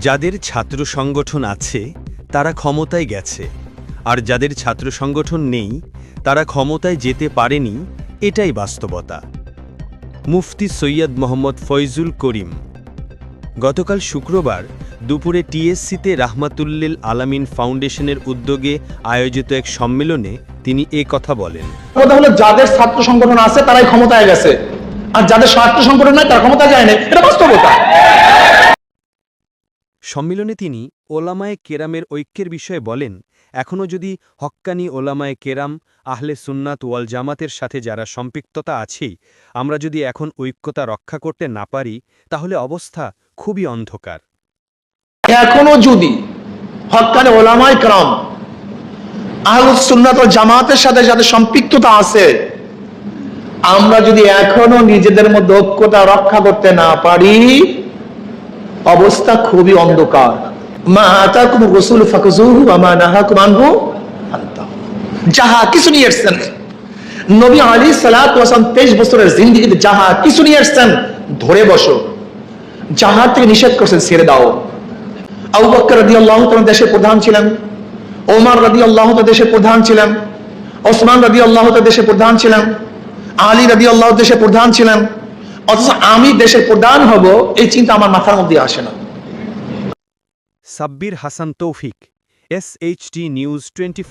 যাদের ছাত্র সংগঠন আছে, তারা ক্ষমতায় গেছে। আর যাদের ছাত্র সংগঠন নেই, তারা ক্ষমতায় যেতে পারেনি, এটাই বাস্তবতা। মুফতি সৈয়দ মোহাম্মদ ফয়জুল করিম। গতকাল শুক্রবার দুপুরে টিএসসিতে রাহমাতুল্লিল আলামিন ফাউন্ডেশনের উদ্যোগে আয়োজিত এক সম্মেলনে তিনি এ কথা বলেন। যাদের ছাত্র সংগঠন আছে, তারাই ক্ষমতায় গেছে। আর যাদের ছাত্র সংগঠন নাই, তারা ক্ষমতায় যায় না এটা বাস্তবতা। সম্মিলনে তিনি ওলামায়ে কেরামের ঐক্যের বিষয়ে বলেন, এখনও যদি হক্কানি ওলামায়ে কেরাম, আহলে সুন্নাত ওয়াল জামাতের সাথে যারা সম্পৃক্ততা আছে, আমরা যদি এখন ঐক্যতা রক্ষা করতে না পারি, তাহলে অবস্থা খুবই অন্ধকার। এখনও যদি হকানি ওলামায় কেরাম আহলুসুন্নাত জামাতের সাথে যাদের সম্পৃক্ততা আছে, আমরা যদি এখনও নিজেদের মধ্যে ঐক্যতা রক্ষা করতে না পারি অবস্থা খুবই অন্ধকার। যাহা আলী সালাত ধরে বসো। থেকে নিষেধ করছেন দাও। তাআলা দেশের প্রধান ছিলেন, ওমর রাদিয়াল্লাহু তাআলা দেশের প্রধান ছিলেন, ওসমান রাদিয়াল্লাহু তাআলা দেশের প্রধান ছিলেন, আলী রাদিয়াল্লাহু দেশের প্রধান ছিলেন অথচ আমি দেশের প্রধান হব, এই চিন্তা আমার মাথার মধ্যে আসে না। Sabbir Hasan Tawfiq S H T news twenty